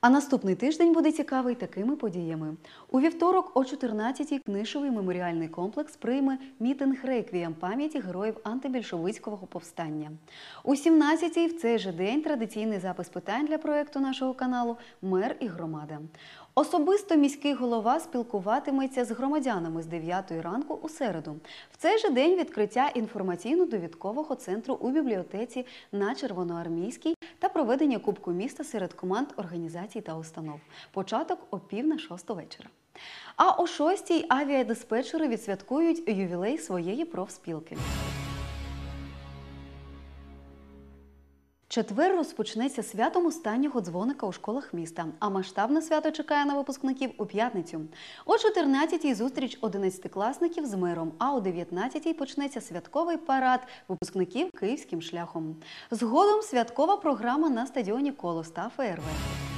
А наступний тиждень буде цікавий такими подіями. У вівторок о 14-й книшевий меморіальний комплекс прийме мітинг реквієм пам'яті героїв антибільшовицького повстання. У 17-й в цей же день традиційний запис питань для проєкту нашого каналу Мер і громада. Особисто міський голова спілкуватиметься з громадянами з 9 ранку у середу. В цей же день відкриття інформаційно-довідкового центру у бібліотеці на Червоноармійській та проведення Кубку міста серед команд організацій та установ. Початок о пів на шосту вечора. А о шостій авіадиспетчери відсвяткують ювілей своєї профспілки. Четвер розпочнеться святом останнього дзвоника у школах міста, а масштабне свято чекає на випускників у п'ятницю. О 14-й зустріч 11-класників з мером, а о 19-й почнеться святковий парад випускників київським шляхом. Згодом святкова програма на стадіоні Колос та ФРВ.